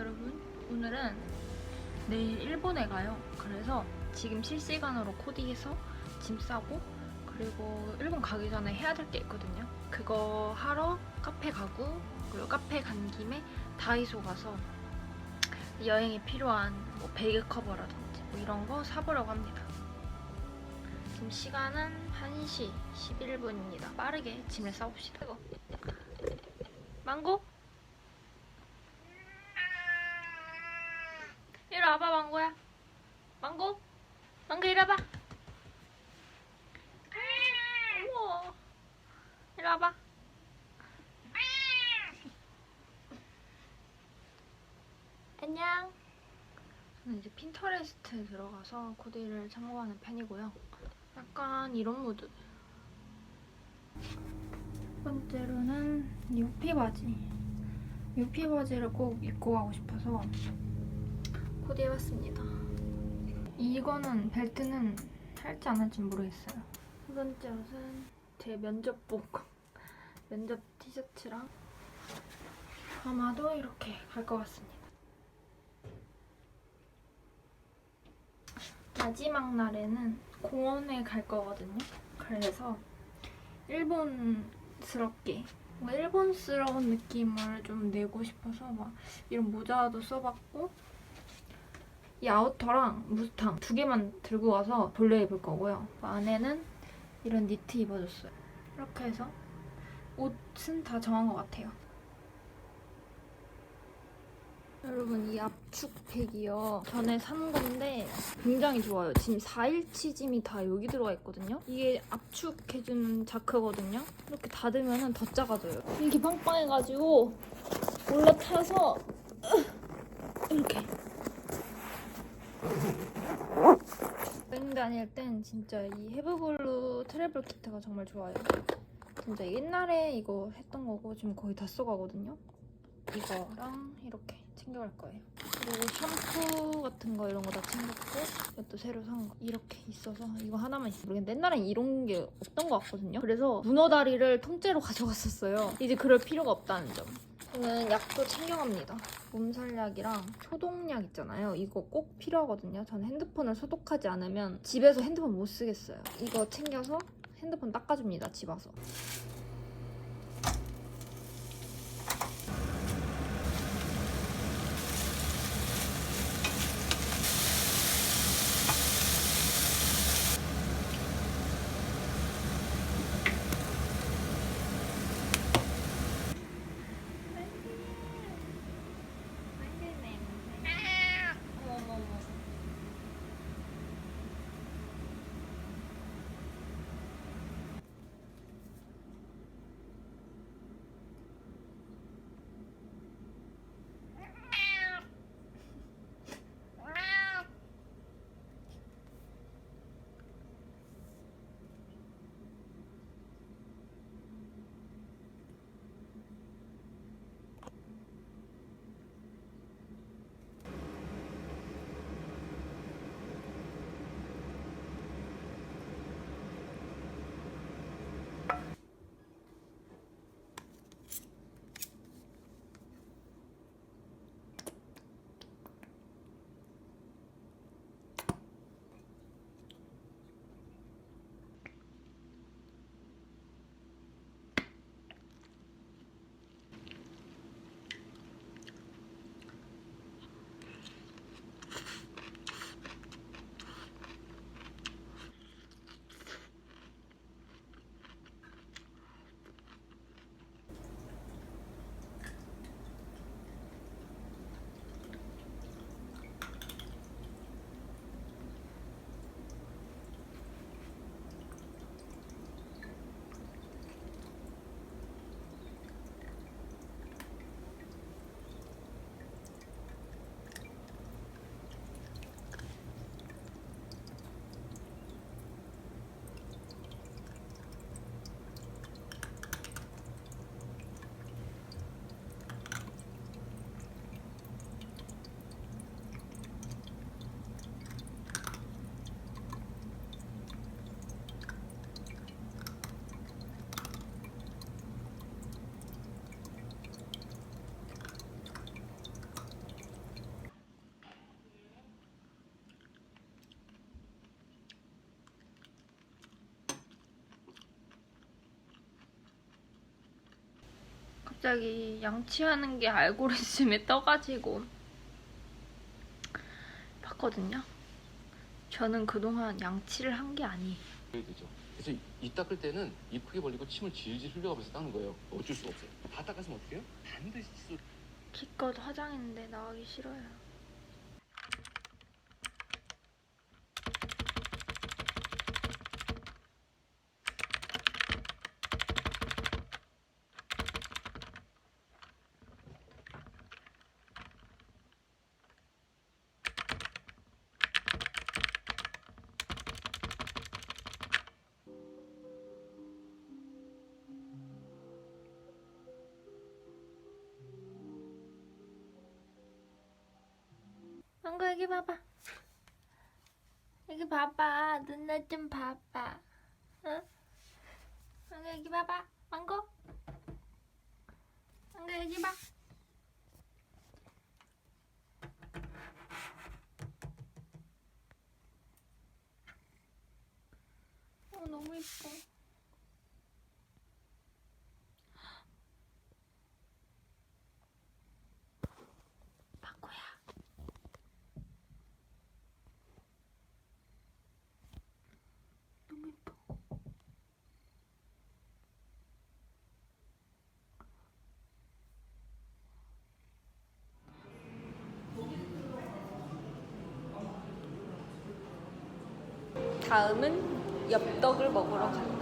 여러분 오늘은 내일 일본에 가요. 그래서 지금 실시간으로 코디해서 짐 싸고 그리고 일본 가기 전에 해야 될 게 있거든요. 그거 하러 카페 가고 그리고 카페 간 김에 다이소 가서 여행에 필요한 뭐 베개 커버라든지 뭐 이런 거 사보려고 합니다. 지금 시간은 1시 11분입니다. 빠르게 짐을 싸봅시다. 망고? 이리 와봐 망고야. 망고? 망고 이리 와봐. 우와. 이리 와봐. 안녕. 저는 이제 핀터레스트에 들어가서 코디를 참고하는 편이고요. 약간 이런 무드. 첫 번째로는 유피 바지. 유피 바지를 꼭 입고 가고 싶어서 코디해봤습니다. 이거는 벨트는 할지 안 할지 모르겠어요. 두 번째 옷은 제 면접복 면접 티셔츠랑 아마도 이렇게 갈 것 같습니다. 마지막 날에는 공원에 갈 거거든요. 그래서 일본스럽게 뭔가 일본스러운 느낌을 좀 내고 싶어서 막 이런 모자도 써봤고 이 아우터랑 무스탕 두 개만 들고 가서 돌려 입을 거고요. 안에는 이런 니트 입어줬어요. 이렇게 해서 옷은 다 정한 것 같아요. 여러분 이 압축팩이요. 전에 산 건데 굉장히 좋아요. 지금 4일치 짐이 다 여기 들어가 있거든요. 이게 압축해주는 자크거든요. 이렇게 닫으면 더 작아져요. 이렇게 빵빵해가지고 올라타서 이렇게 여행 다닐 땐 진짜 이 헤브블루 트래블 키트가 정말 좋아요. 진짜 옛날에 이거 했던 거고 지금 거의 다 써가거든요. 이거랑 이렇게 챙겨갈 거예요. 그리고 샴푸 같은 거 이런 거 다 챙겼고 이것도 새로 산 거 이렇게 있어서 이거 하나만 있어 모르겠는데 옛날엔 이런 게 없던 것 같거든요. 그래서 문어 다리를 통째로 가져갔었어요. 이제 그럴 필요가 없다는 점. 저는 약도 챙겨갑니다. 몸살약이랑 소독약 있잖아요. 이거 꼭 필요하거든요. 저는 핸드폰을 소독하지 않으면 집에서 핸드폰 못 쓰겠어요. 이거 챙겨서 핸드폰 닦아줍니다. 집 와서. 갑자기 양치하는 게 알고리즘에 떠가지고 봤거든요. 저는 그동안 양치를 한 게 아니에요. 해야 되죠. 그래서 이 닦을 때는 입 크게 벌리고 침을 질질 흘려가면서 닦는 거예요. 어쩔 수가 없어요. 다 닦았으면 어떻게 해요? 반드시 씻어. 기껏 화장했는데 나가기 싫어요. 여기 봐봐. 여기 봐봐. 누나 좀 봐봐. 응? 망고 여기 봐봐. 망고. 망고 여기 봐. 어 너무 예뻐. 다음은 엽떡을 먹으러 간다.